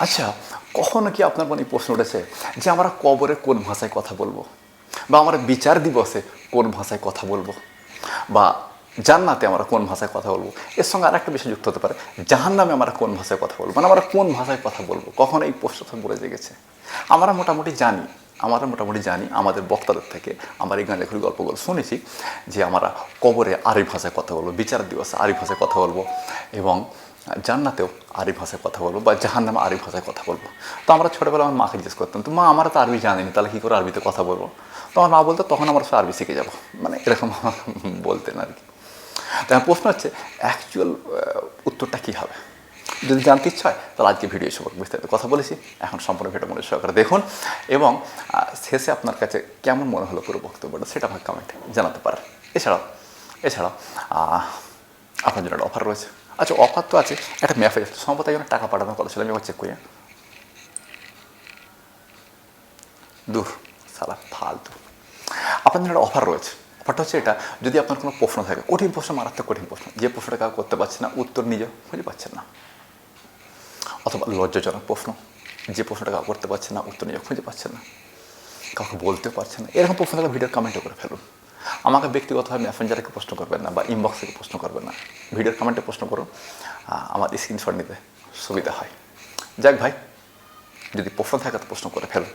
আচ্ছা কখনো কি আপনার মনে প্রশ্ন উঠেছে যে আমরা কবরে কোন ভাষায় কথা বলব? বা আমরা বিচার দিবসে কোন ভাষায় কথা বলব? বা জান্নাতে আমরা কোন ভাষায় কথা বলব? এর সঙ্গে আর একটা বিষয় যুক্ত হতে পারে। জাহান নামে আমরা কোন ভাষায় কথা বলব? মানে আমরা কোন ভাষায় কথা বলব? কখন এই প্রশ্নটা বলে জেগেছে। আমরা মোটামুটি জানি, আমরা মোটামুটি জানি আমাদের বক্তাদের থেকে, আমার এই গান গানের গল্পগুলো শুনেছি যে আমরা কবরে আরবি ভাষায় কথা বলব, বিচার দিবসে আরবি ভাষায় কথা বলব এবং জান্নাতেও আরবি ভাষায় কথা বলব বা জাহান নামে আরবি ভাষায় কথা বলব। তো আমরা ছোটোবেলা আমার মাকে জিজ্ঞেস করতাম তো মা আমরা তো আরবি জানিনি তাহলে কী করে আরবিতে কথা বলব? তো আমার মা বলতো, তখন আমরা সব আরবি শিখে যাব। মানে এরকম বলতেন আর কি। তাই প্রশ্ন হচ্ছে অ্যাকচুয়াল উত্তরটা কী হবে? যদি জানতে ইচ্ছা হয়, তাহলে আজকে ভিডিও সম্পর্কে বিস্তারিত কথা বলেছি। এখন সম্পূর্ণ ভিডিও মনে সহকারে দেখুন এবং শেষে আপনার কাছে কেমন মনে হলো পুরো বক্তব্যটা সেটা আমাকে কমেন্টে জানাতে পারেন। এছাড়াও এছাড়াও আপনার জন্য একটা অফার রয়েছে। আচ্ছা অফার তো আছে। একটা মেসেজ সম্ভবত একজন টাকা পাঠানোর কথা ছিল, আমি আবার চেক করি? দূর, সালা ফালতু। জন্য একটা অফার রয়েছে। অফারটা হচ্ছে এটা, যদি আপনার কোনো প্রশ্ন থাকে, কঠিন প্রশ্ন, মারাত্মক কঠিন প্রশ্ন, যে প্রশ্নটা কাউ করতে পারছে না, উত্তর নিজে খুঁজে পাচ্ছেন না। অথবা লজ্জাজনক প্রশ্ন, যে প্রশ্নটা কাউ করতে পারছে না, উত্তর নিজে খুঁজে পাচ্ছেন না, কাউকে বলতেও পারছেন না। এরকম প্রশ্ন থাকলে ভিডিওর কমেন্টও করে ফেলুন। আমাকে ব্যক্তিগতভাবে মেসেঞ্জারকে প্রশ্ন করবেন না বা ইনবক্স থেকে প্রশ্ন করবেন না। ভিডিওর কমেন্টে প্রশ্ন করুন। আমার স্ক্রিনশট নিতে সুবিধা হয়। যাক ভাই, যদি প্রশ্ন থাকে তো প্রশ্ন করে ফেলুন।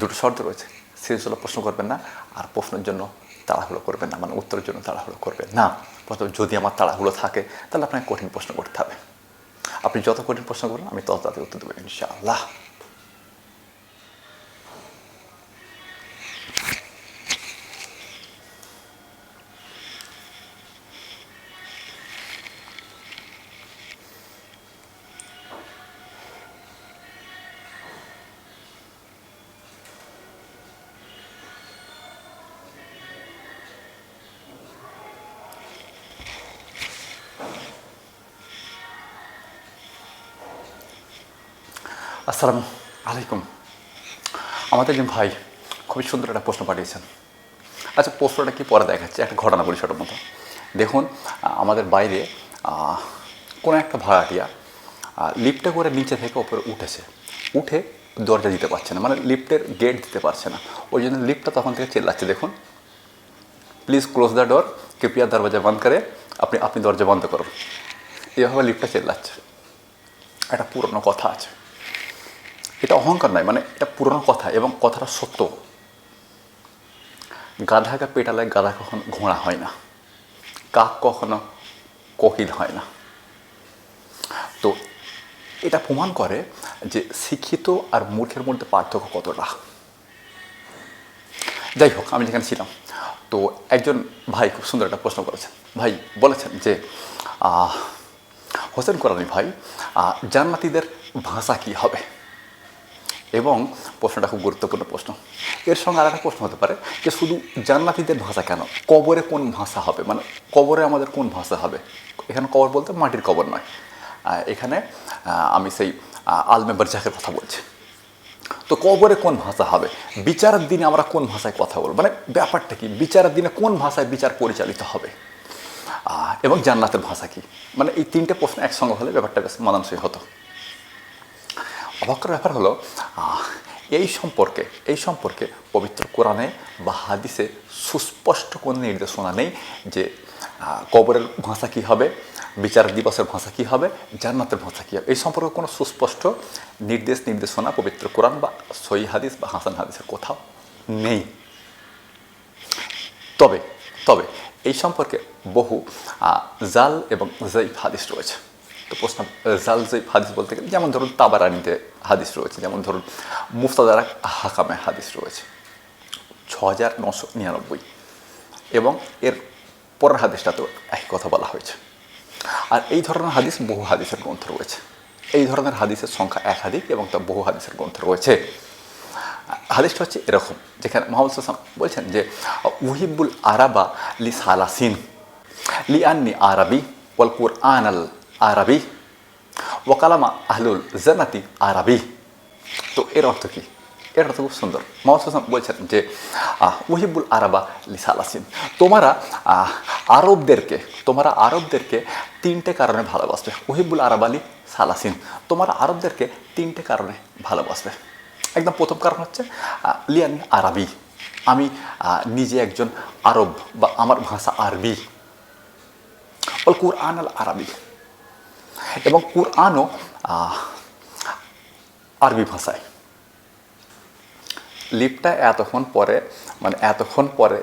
দুটো শর্ত রয়েছে। সিরিয়াসগুলো প্রশ্ন করবেন না আর প্রশ্নের জন্য তাড়াহুড়ো করবেন না মানে উত্তরের জন্য তাড়াহুড়ো করবেন না। প্রথম যদি আমার তাড়াহুড়ো থাকে, তাহলে আপনাকে কঠিন প্রশ্ন করতে হবে। আপনি যত কঠিন প্রশ্ন করুন আমি তত তাতে উত্তর দেবো, ইনশাআল্লাহ। আসসালামু আলাইকুম। আমাদের একজন ভাই খুবই সুন্দর একটা প্রশ্ন পাঠিয়েছেন। আচ্ছা প্রশ্নটা কি পরে দেখাচ্ছে, একটা ঘটনা বলি ছোটোর মতো। দেখুন আমাদের বাইরে কোনো একটা ভাড়াটিয়া লিফটে করে নিচে থেকে ওপরে উঠেছে। উঠে দরজা দিতে পারছে না মানে লিফটের গেট দিতে পারছে না। ওই জন্য লিফটটা তখন থেকে চেল্লাচ্ছে, দেখুন প্লিজ ক্লোজ দ্য ডোর কৃপয়া দরজা বন্ধ করে, আপনি আপনি দরজা বন্ধ করুন। এভাবে লিফটটা চেল্লাচ্ছে। একটা পুরনো কথা আছে। এটা অহংকার নয় মানে এটা পুরনো কথা এবং কথাটা সত্য। গাধাকে পেটালে গাধা কখনো ঘোড়া হয় না, কাক কখনো কোকিল হয় না। তো এটা প্রমাণ করে যে শিক্ষিত আর মূর্খের মধ্যে পার্থক্য কতটা। যাই হোক, আমি যেখানে ছিলাম, তো একজন ভাই খুব সুন্দর একটা প্রশ্ন করেছেন। ভাই বলেছেন যে হোসেন কোরআনী ভাই জান্নাতীদের ভাষা কী হবে? এবং প্রশ্নটা খুব গুরুত্বপূর্ণ প্রশ্ন। এর সঙ্গে আর একটা প্রশ্ন হতে পারে যে শুধু জান্নাতীদের ভাষা কেন? কবরে কোন ভাষা হবে? মানে কবরে আমাদের কোন ভাষা হবে? এখানে কবর বলতে মাটির কবর নয়। এখানে আমি সেই আলমে বারজাকের কথা বলছি। তো কবরে কোন ভাষা হবে? বিচারের দিনে আমরা কোন ভাষায় কথা বলব? মানে ব্যাপারটা কি? বিচারের দিনে কোন ভাষায় বিচার পরিচালিত হবে? এবং জান্নাতের ভাষা কি? মানে এই তিনটে প্রশ্ন একসঙ্গে হলে ব্যাপারটা বেশ মানানসই হতো। অবাক্য ব্যাপার হলো এই সম্পর্কে এই সম্পর্কে পবিত্র কোরআনে বা হাদিসে সুস্পষ্ট কোনো নির্দেশনা নেই যে কবরের ভাষা কী হবে, বিচার দিবসের ভাষা কী হবে, জান্নাতের ভাষা কী হবে। এই সম্পর্কে কোনো সুস্পষ্ট নির্দেশ, নির্দেশনা পবিত্র কোরআন বা সই হাদিস বা হাসান হাদিসের কোথাও নেই। তবে তবে এই সম্পর্কে বহু জাল এবং জৈফ হাদিস রয়েছে। তো প্রশ্ন জাল জৈফ হাদিস বলতে গেলে, যেমন ধরুন তাবারানিতে হাদিস রয়েছে, যেমন ধরুন মুফতাদারা হাকামে হাদিস রয়েছে ছ হাজার নশো নিরানব্বই। এবং এর পরের হাদিসটাতেও একই কথা বলা হয়েছে। আর এই ধরনের হাদিস বহু হাদিসের গ্রন্থ রয়েছে। এই ধরনের হাদিসের সংখ্যা একাধিক এবং তার বহু হাদিসের গ্রন্থ রয়েছে। হাদিসটা হচ্ছে এরকম, যেখানে মোহাম্মদ সাল্লাম বলছেন যে উহিবুল আরাবা লি সালাসিন, লি আন্নি আরবি ওয়াল কুরআন আল আরবি। ওয়াকালামা আহলুল জানাতি আরবি। তো এর অর্থ কী? এর অর্থ খুব সুন্দর। হাসান বলছেন যে ওহিবুল আরাবা লিসালাসিন তোমরা আরবদেরকে তোমরা আরবদেরকে তিনটে কারণে ভালোবাসবে। ওহিবুল আরাবালি সালাসিন তোমরা আরবদেরকে তিনটে কারণে ভালোবাসবে। একদম প্রথম কারণ হচ্ছে লিয়ানি আরবি। আমি নিজে একজন আরব বা আমার ভাষা আরবি। বল কুরআন আল আরবি। এবং কুরআনও আরবি ভাষায়। লিফটটা এতক্ষণ পরে মানে এতক্ষণ পরে,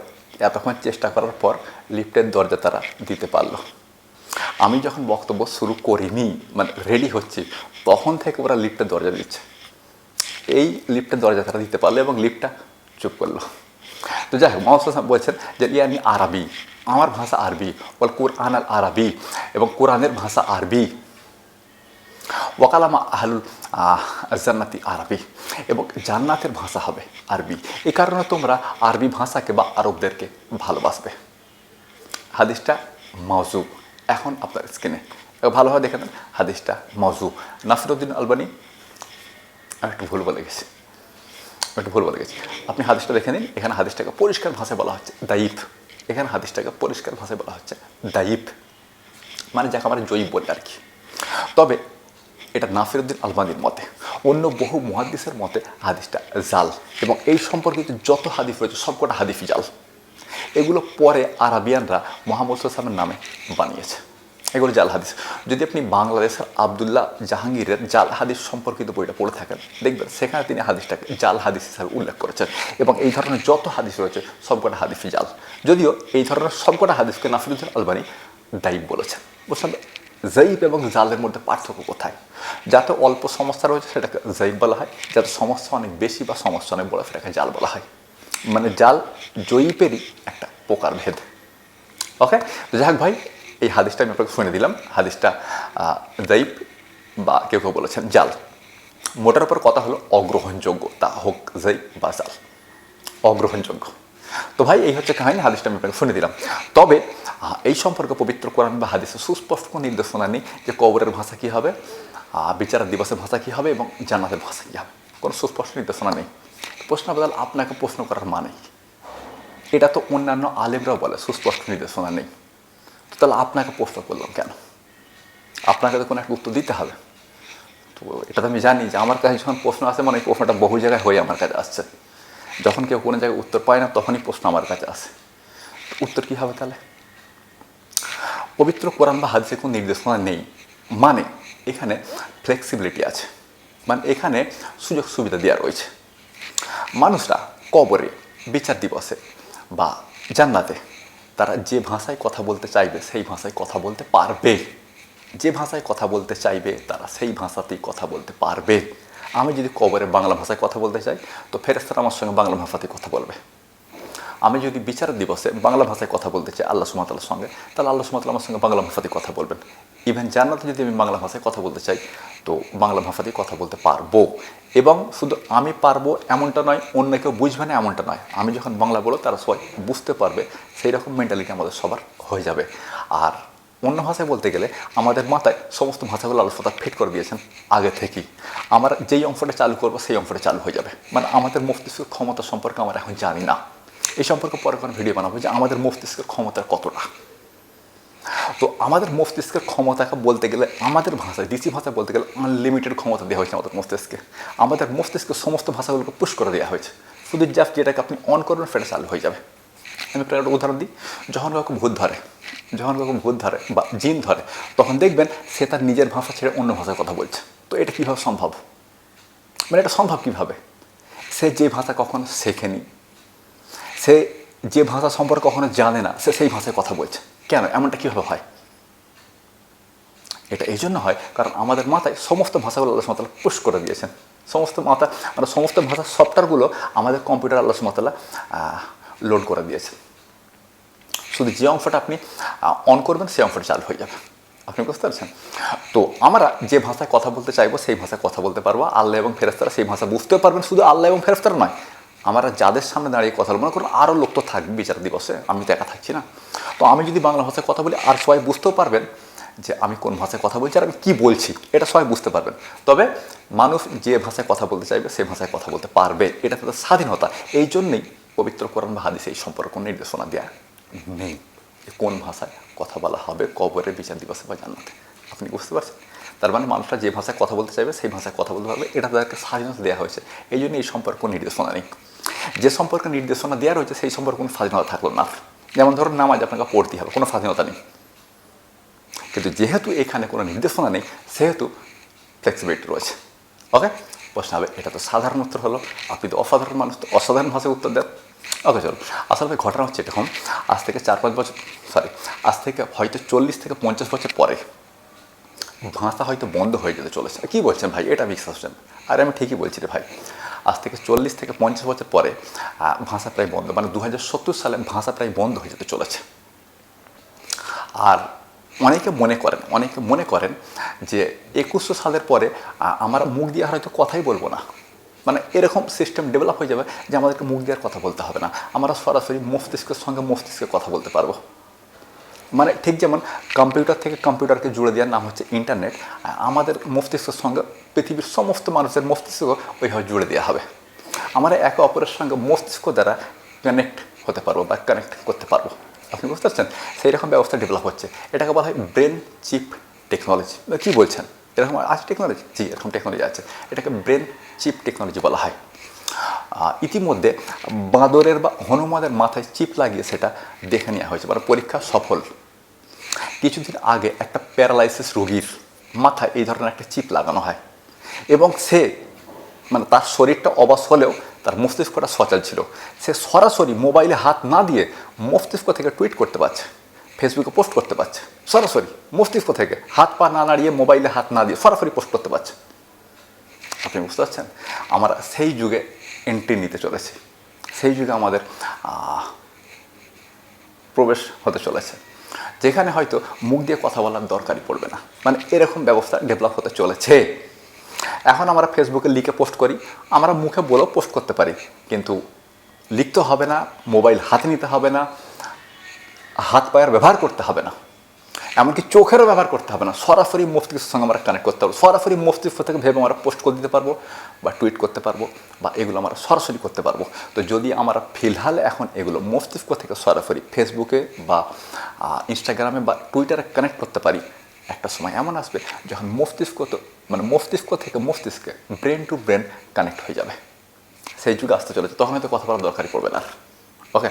এতক্ষণ চেষ্টা করার পর লিফটের দরজা তারা দিতে পারল। আমি যখন বক্তব্য শুরু করিনি মানে রেডি হচ্ছি, তখন থেকে ওরা লিফটের দরজা দিচ্ছে। এই লিফটের দরজা তারা দিতে পারল এবং লিফটটা চুপ করল। তো যাই হোক হাসান বলছেন যে আমি আরবি, আমার ভাষা আরবি, বল কোরআন আল আরবি এবং কোরআনের ভাষা আরবি। ওয়াকালামা আহলুল আহ, জান্নাতি আরবি। এবং জান্নাতের ভাষা হবে আরবি। এই কারণে তোমরা আরবি ভাষাকে বা আরবদেরকে ভালোবাসবে। হাদিসটা মজু এখন আপনার স্ক্রিনে ভালোভাবে দেখে নেন। হাদিসটা মজু নাসিরুদ্দিন আলবানি আমি একটু ভুল বলে গেছি। একটু ভুল বলে গেছি। আপনি হাদিসটা দেখে নিন। এখানে হাদিসটাকে পরিষ্কার ভাষায় বলা হচ্ছে দায়িফ। এখানে হাদিসটাকে পরিষ্কার ভাষায় বলা হচ্ছে দায়িফ। মানে যাকে আমরা জৈব বলি আর কি। তবে এটা নাফিরুদ্দিন আলবানির মতে। অন্য বহু মহাদিসের মতে হাদিসটা জাল এবং এই সম্পর্কিত যত হাদিস রয়েছে, সবকটা হাদিফই জাল। এগুলো পরে আরাবিয়ানরা মোহাম্মদ সাল্লামের নামে বানিয়েছে। এগুলো জাল হাদিস। যদি আপনি বাংলাদেশের আবদুল্লাহ জাহাঙ্গীরের জাল হাদিস সম্পর্কিত বইটা পড়ে থাকেন, দেখবেন সেখানে তিনি হাদিসটাকে জাল হাদিস হিসাবে উল্লেখ করেছেন এবং এই ধরনের যত হাদিস রয়েছে, সবকটা হাদিসই জাল। যদিও এই ধরনের সবকটা হাদিসকে নাফিরুদ্দিন আলবানি দায়ী বলেছেন। বুঝলাম জয়ীব এবং জালের মধ্যে পার্থক্য কোথায়? যাতে অল্প সমস্যা রয়েছে সেটাকে জয়ীব বলা হয়, যাতে সমস্যা অনেক বেশি বা সমস্যা অনেক বড় সেটাকে জাল বলা হয়। মানে জাল জৈবেরই একটা প্রকার ভেদ। ওকে হোক ভাই, এই হাদিসটা আমি আপনাকে শুনে দিলাম। হাদিসটা জয়ীব বা কেউ কেউ বলেছেন জাল। মোটার উপর কথা হলো অগ্রহণযোগ্য। তা হোক জয়ীব বা জাল। অগ্রহণযোগ্য। তো ভাই, এই হচ্ছে কাহিনী, হাদিসটা আমি আপনাকে শুনে দিলাম। তবে এই সম্পর্কে পবিত্র কোরআন বা হাদিসে সুস্পষ্ট কোনো নির্দেশনা নেই যে কবরের ভাষা কী হবে বিচার দিবসের ভাষা কী হবে এবং জান্নাতের ভাষা কী হবে। কোনো সুস্পষ্ট নির্দেশনা নেই। প্রশ্ন বদল আপনাকে প্রশ্ন করার মানে এটা তো অন্যান্য আলেমরাও বলে, সুস্পষ্ট নির্দেশনা নেই। তো তাহলে আপনাকে প্রশ্ন করলাম কেন? আপনাকে তো কোনো একটা উত্তর দিতে হবে। তো এটা তো আমি জানি যে আমার কাছে যখন প্রশ্ন আসে মানে প্রশ্নটা বহু জায়গায় হয়ে আমার কাছে আসছে। যখন কেউ কোনো জায়গায় উত্তর পায় না, তখনই প্রশ্ন আমার কাছে আসে। উত্তর কী হবে তাহলে? পবিত্র কোরআন বা হাদিসে কোনো নির্দেশনা নেই। মানে এখানে ফ্লেক্সিবিলিটি আছে। মানে এখানে সুযোগ সুবিধা দেওয়া রয়েছে। মানুষরা কবরে, বিচার দিবসে বা জান্নাতে তারা যে ভাষায় কথা বলতে চাইবে, সেই ভাষায় কথা বলতে পারবে। যে ভাষায় কথা বলতে চাইবে, তারা সেই ভাষাতেই কথা বলতে পারবে। আমি যদি কবরে বাংলা ভাষায় কথা বলতে চাই, তো ফেরেস্তারা আমার সঙ্গে বাংলা ভাষাতেই কথা বলবে। আমি যদি বিচার দিবসে বাংলা ভাষায় কথা বলতে চাই আল্লাহ সুমাতালার সঙ্গে, তাহলে আল্লাহ সুমাতাল আমার সঙ্গে বাংলা ভাষাতেই কথা বলবেন। ইভেন জান্নাতে যদি আমি বাংলা ভাষায় কথা বলতে চাই, তো বাংলা ভাষাতেই কথা বলতে পারব। এবং শুধু আমি পারব এমনটা নয়, অন্য কেউ বুঝবে না এমনটা নয়। আমি যখন বাংলা বলো তারা সবাই বুঝতে পারবে সেই রকম মেন্টালিটি আমাদের সবার হয়ে যাবে। আর অন্য ভাষায় বলতে গেলে আমাদের মাথায় সমস্ত ভাষাগুলো তাআলা ফিট করে দিয়েছেন আগে থেকেই। আমরা যেই অংশটা চালু করব সেই অংশটা চালু হয়ে যাবে। মানে আমাদের মস্তিষ্কের ক্ষমতা সম্পর্কে আমরা এখন জানি না। এই সম্পর্কে পরে কোনো ভিডিও বানাবো যে আমাদের মস্তিষ্কের ক্ষমতা কতটা। তো আমাদের মস্তিষ্কের ক্ষমতাকে বলতে গেলে, আমাদের ভাষায়, ডিসি ভাষায় বলতে গেলে আনলিমিটেড ক্ষমতা দেওয়া হয়েছে আমাদের মস্তিষ্কে। আমাদের মস্তিষ্কের সমস্ত ভাষাগুলোকে পুশ করে দেওয়া হয়েছে। শুধু জাস্ট যেটাকে আপনি অন করবেন, সেটা চালু হয়ে যাবে। আমি একটা উদাহরণ দিই। যখন কাউকে ভূত ধরে যখন কাউকে ভূত ধরে বা জিন ধরে, তখন দেখবেন সে তার নিজের ভাষা ছেড়ে অন্য ভাষায় কথা বলছে। তো এটা কীভাবে সম্ভব? মানে এটা সম্ভব কীভাবে? সে যে ভাষা কখনো শেখেনি, সে যে ভাষা সম্পর্কে কখনো জানে না, সে সেই ভাষায় কথা বলছে। কেন? এমনটা কীভাবে হয়? এটা এই জন্য হয় কারণ আমাদের মাথায় সমস্ত ভাষাগুলো আল্লাহ সুমতাল্লাহ পুশ করে দিয়েছেন। সমস্ত মাথা মানে সমস্ত ভাষার সফটওয়্যারগুলো আমাদের কম্পিউটার আল্লাহ সুমতাল্লাহ লোড করে দিয়েছেন শুধু যে অংশটা আপনি অন করবেন, সেই অংশটা চালু হয়ে যাবে। আপনি বুঝতে পারছেন? তো আমরা যে ভাষায় কথা বলতে চাইব, সেই ভাষায় কথা বলতে পারব। আল্লাহ এবং ফেরেস্তারা সেই ভাষা বুঝতেও পারবেন। শুধু আল্লাহ এবং ফেরেস্তারা নয়, আমরা যাদের সামনে দাঁড়িয়ে কথা বলব করুন আরও লোক তো থাকবে বিচার দিবসে, আমি তো একা থাকছি না। তো আমি যদি বাংলা ভাষায় কথা বলি, আর সবাই বুঝতেও পারবেন যে আমি কোন ভাষায় কথা বলছি আর আমি কী বলছি, এটা সবাই বুঝতে পারবেন। তবে মানুষ যে ভাষায় কথা বলতে চাইবে, সে ভাষায় কথা বলতে পারবে। এটা তাদের স্বাধীনতা। এই জন্যেই পবিত্র কোরআন বা হাদিসে এই সম্পর্কে নির্দেশনা দেওয়া নেই। কোন ভাষায় কথা বলা হবে, কবরের বিচার দিবসে বা জান্নাতে? আপনি বুঝতে পারছেন? তার মানে মানুষরা যে ভাষায় কথা বলতে চাইবে, সেই ভাষায় কথা বলতে পারবে। এটা তাদেরকে স্বাধীনতা দেওয়া হয়েছে। এই জন্য এই সম্পর্ক নির্দেশনা নেই। যে সম্পর্কে নির্দেশনা দেওয়া রয়েছে, সেই সম্পর্কে কোনো স্বাধীনতা থাকল না। যেমন ধরুন, নামাজ আপনাকে পড়তে হবে, কোনো স্বাধীনতা নেই। কিন্তু যেহেতু এখানে কোনো নির্দেশনা নেই, সেহেতু ফ্লেক্সিবিলিটি রয়েছে। ওকে প্রশ্ন হবে, এটা তো সাধারণ উত্তর হলো। আপনি তো অসাধারণ মানুষ, তো অসাধারণ ভাষায় উত্তর দেন। ওকে চলো আসলে ঘটনা হচ্ছে এরকম আজ থেকে চার পাঁচ বছর সরি আজ থেকে হয়তো চল্লিশ থেকে পঞ্চাশ বছর পরে ভাষা হয়তো বন্ধ হয়ে যেতে চলেছে। কী বলছেন ভাই? এটা বিশ্বাস হচ্ছে আরে আমি ঠিকই বলছি রে ভাই, আজ থেকে চল্লিশ থেকে পঞ্চাশ বছর পরে ভাষা প্রায় বন্ধ মানে দু সত্তর সালে ভাষা প্রায় বন্ধ হয়ে যেতে চলেছে। আর অনেকে মনে করেন, অনেকে মনে করেন যে একুশশো সালের পরে আমরা মুখ দিয়ে হয়তো কথাই বলব না। মানে এরকম সিস্টেম ডেভেলপ হয়ে যাবে যে আমাদেরকে মুখ দেওয়ার কথা বলতে হবে না। আমরা সরাসরি মস্তিষ্কের সঙ্গে মস্তিষ্কে কথা বলতে পারব। মানে ঠিক যেমন কম্পিউটার থেকে কম্পিউটারকে জুড়ে দেওয়ার নাম হচ্ছে ইন্টারনেট আমাদের মস্তিষ্কের সঙ্গে পৃথিবীর সমস্ত মানুষের মস্তিষ্ক ওইভাবে জুড়ে দেওয়া হবে। আমরা একে অপরের সঙ্গে মস্তিষ্ক দ্বারা কানেক্ট হতে পারব বা কানেক্ট করতে পারব। আপনি বুঝতে পারছেন? সেই রকম ব্যবস্থা ডেভেলপ হচ্ছে। এটাকে বলা হয় ব্রেন চিপ টেকনোলজি কী বলছেন? এরকম আছে টেকনোলজি জি, এরকম টেকনোলজি আছে। এটাকে ব্রেন চিপ টেকনোলজি বলা হয়। ইতিমধ্যে বাঁদরের বা হনুমানের মাথায় চিপ লাগিয়ে সেটা দেখে নেওয়া হয়েছে মানে পরীক্ষা সফল। কিছুদিন আগে একটা প্যারালাইসিস রোগীর মাথায় এই ধরনের একটা চিপ লাগানো হয় এবং সে মানে তার শরীরটা অবাস হলেও তার মস্তিষ্কটা সচল ছিল। সে সরাসরি মোবাইলে হাত না দিয়ে মস্তিষ্ক থেকে টুইট করতে পারছে। ফেসবুকে পোস্ট করতে পারছে। সরাসরি, মস্তিষ্ক থেকে হাত পা না নাড়িয়ে মোবাইলে হাত না দিয়ে সরাসরি পোস্ট করতে পারছে। আপনি বুঝতে পারছেন? আমরা সেই যুগে এন্ট্রি নিতে চলেছি। সেই যুগে আমাদের প্রবেশ হতে চলেছে। যেখানে হয়তো মুখ দিয়ে কথা বলার দরকারই পড়বে না। মানে এরকম ব্যবস্থা ডেভেলপ হতে চলেছে। এখন আমরা ফেসবুকে লিখে পোস্ট করি, আমরা মুখে বলেও পোস্ট করতে পারি। কিন্তু লিখতে হবে না মোবাইল হাতে নিতে হবে না। হাত পায়ের ব্যবহার করতে হবে না। এমনকি চোখেরও ব্যবহার করতে হবে না। সরাসরি মস্তিষ্কের সঙ্গে আমরা কানেক্ট করতে পারব সরাসরি মস্তিষ্ক থেকে ভেবে আমরা পোস্ট করে দিতে পারব বা টুইট করতে পারব বা এগুলো আমরা সরাসরি করতে পারব। তো যদি আমরা ফিলহাল এখন এগুলো মস্তিষ্ক থেকে সরাসরি ফেসবুকে বা ইনস্টাগ্রামে বা টুইটারে কানেক্ট করতে পারি, একটা সময় এমন আসবে যখন মস্তিষ্ক তো মানে মস্তিষ্ক থেকে মস্তিষ্কে ব্রেন টু ব্রেন কানেক্ট হয়ে যাবে। সেই যুগে আসতে চলেছে। তখন হয়তো কথা বলার দরকারই পড়বে না ওকে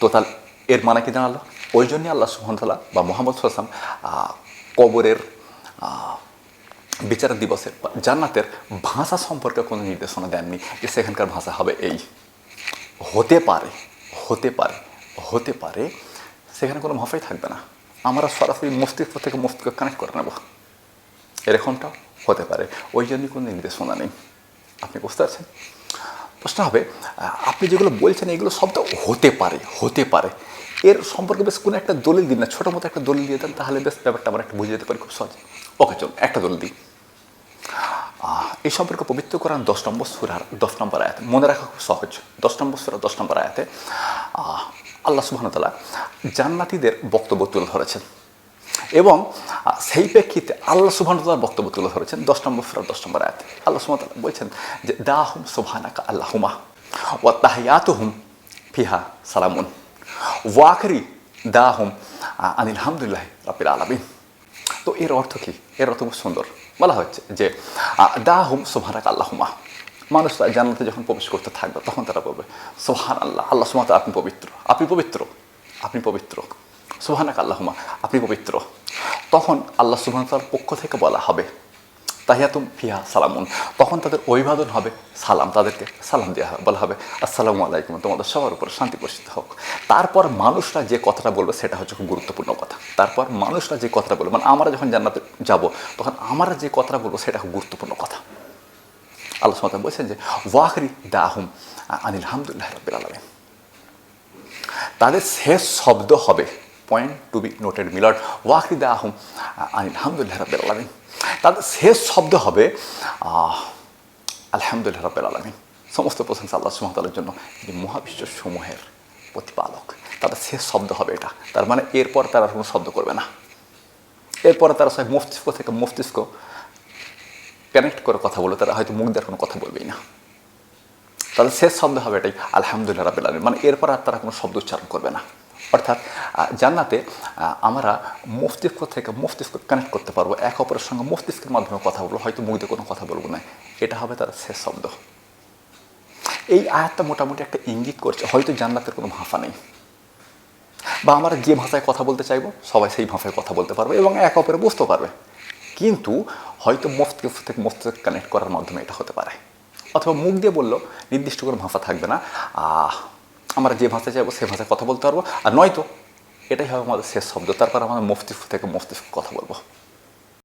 তো তাহলে এর মানে কি দাঁড়াল ওই জন্যই আল্লাহ সুহামতাল্লাহ বা মোহাম্মদ সাল্লাম কবরের বিচার দিবসের জান্নাতের ভাষা সম্পর্কে কোনো নির্দেশনা দেননি যে সেখানকার ভাষা হবে এই। হতে পারে হতে পারে হতে পারে, সেখানে কোনো ভাষাই থাকবে না। আমরা সরাসরি মস্তিষ্ক থেকে মস্তিষ্ক কানেক্ট করে নেব। এরকমটাও হতে পারে। ওই জন্যই কোনো নির্দেশনা নেই। আপনি বুঝতে পারছেন? প্রশ্ন হবে আপনি যেগুলো বলছেন, এগুলো সব হতে পারে হতে পারে। এর সম্পর্কে বেশ কোনো একটা দলিল দিন না, ছোটো মতো একটা দলিল দিয়ে দেন, তাহলে বেশ ব্যাপারটা আমরা একটা বুঝে যেতে পারি খুব সহজে ওকে চল একটা দলিল দিই। এই সম্পর্কে পবিত্র করান দশ নম্বর সুরার দশ নম্বর আয়াতে, মনে রাখা খুব সহজ, দশ নম্বর সুরা, দশ নম্বর আয়াতে আল্লাহ সুবাহতালা জান্নাতিদের বক্তব্য তুলে ধরেছেন। এবং সেই প্রেক্ষিতে আল্লাহ সুবাহতালার বক্তব্য তুলে ধরেছেন দশ নম্বর সুরার দশ নম্বর আয়াতে। আল্লাহ সুবাহতালা বলছেন যে দা হুম সুবহানাকা আল্লাহুমা ওয়া তাহিয়াতুহুম ফিহা সালামুন। ওয়াকরি দা হুম আনিল হামদুলিল্লাহ রাবিল আলামিন। তো এর অর্থ কি? এর অর্থ খুব সুন্দর। বলা হচ্ছে যে দা হুম সোহানাক আল্লাহুমা মানুষরা জান্নাতে যখন প্রবেশ করতে থাকবে, তখন তারা বলবে সোহান আল্লাহ আল্লাহ সুমাত আপনি পবিত্র। আপনি পবিত্র? আপনি পবিত্র। সোহানাক আল্লাহমা আপনি পবিত্র। তখন আল্লাহ তাআলার পক্ষ থেকে বলা হবে তাহিয়াতুম ফিহা সালামুন। তখন তাদের অভিবাদন হবে সালাম, তাদেরকে সালাম দেওয়া হবে, বলা হবে, আসসালামু আলাইকুম, তোমাদের সবার উপর শান্তি বর্ষিত হোক। তারপর মানুষরা যে কথাটা বলবে সেটা হচ্ছে খুব গুরুত্বপূর্ণ কথা। তারপর মানুষরা যে কথাটা বলবে মানে আমরা যখন জান্নাতে যাব, তখন আমরা যে কথাটা বলব সেটা খুব গুরুত্বপূর্ণ কথা। আল্লাহ সুমাতা বলছেন যে ওয়াহরি দাহুম আনিল হামদুল্লাহ রবিল আলমিন। তাদের শেষ শব্দ হবে পয়েন্ট টু বি নোটেড মিলট ওয়াকরি দা আহম আনিল আলহামদুলিল্লাহ রবিল আলমিন। তাদের শেষ শব্দ হবে আলহামদুলিল্লাহ রবিল আলমিন। সমস্ত প্রশংসা আল্লাহ সুমতালের জন্য। যিনি মহাবিশ্ব সমূহের প্রতিপালক। তাদের শেষ শব্দ হবে এটা। তার মানে এরপর তারা কোনো শব্দ করবে না। এরপরে তারা সবাই মস্তিষ্ক থেকে মস্তিষ্ক কানেক্ট করে কথা বলে তারা হয়তো মুখ দেওয়ার কোনো কথা বলবেই না। তাদের শেষ শব্দ হবে এটাই, আলহামদুলিল্লাহ রাবিল আলমিন। মানে এরপর আর তারা কোনো শব্দ উচ্চারণ করবে না। অর্থাৎ জান্নাতে আমরা মস্তিষ্ক থেকে মস্তিষ্ক কানেক্ট করতে পারব। এক অপরের সঙ্গে মস্তিষ্কের মাধ্যমে কথা বলব। হয়তো মুখ দিয়ে কোনো কথা বলব না। এটা হবে তার শেষ শব্দ। এই আয়াতটা মোটামুটি একটা ইঙ্গিত করছে। হয়তো জান্নাতের কোনো ভাষা নেই। বা আমরা যে ভাষায় কথা বলতে চাইব সবাই সেই ভাষায় কথা বলতে পারবে এবং এক অপরে বুঝতে পারবে। কিন্তু হয়তো মস্তিষ্ক থেকে মস্তিষ্ক কানেক্ট করার মাধ্যমে এটা হতে পারে। অথবা মুখ দিয়ে বলল নির্দিষ্ট কোনো ভাষা থাকবে না। আহ, আমরা যে ভাষায় চাইব সে ভাষায় কথা বলতে পারব। আর নয়তো এটাই হবে আমাদের শেষ শব্দ। তারপর আমাদের মস্তিষ্ক থেকে মস্তিষ্ক কথা বলব।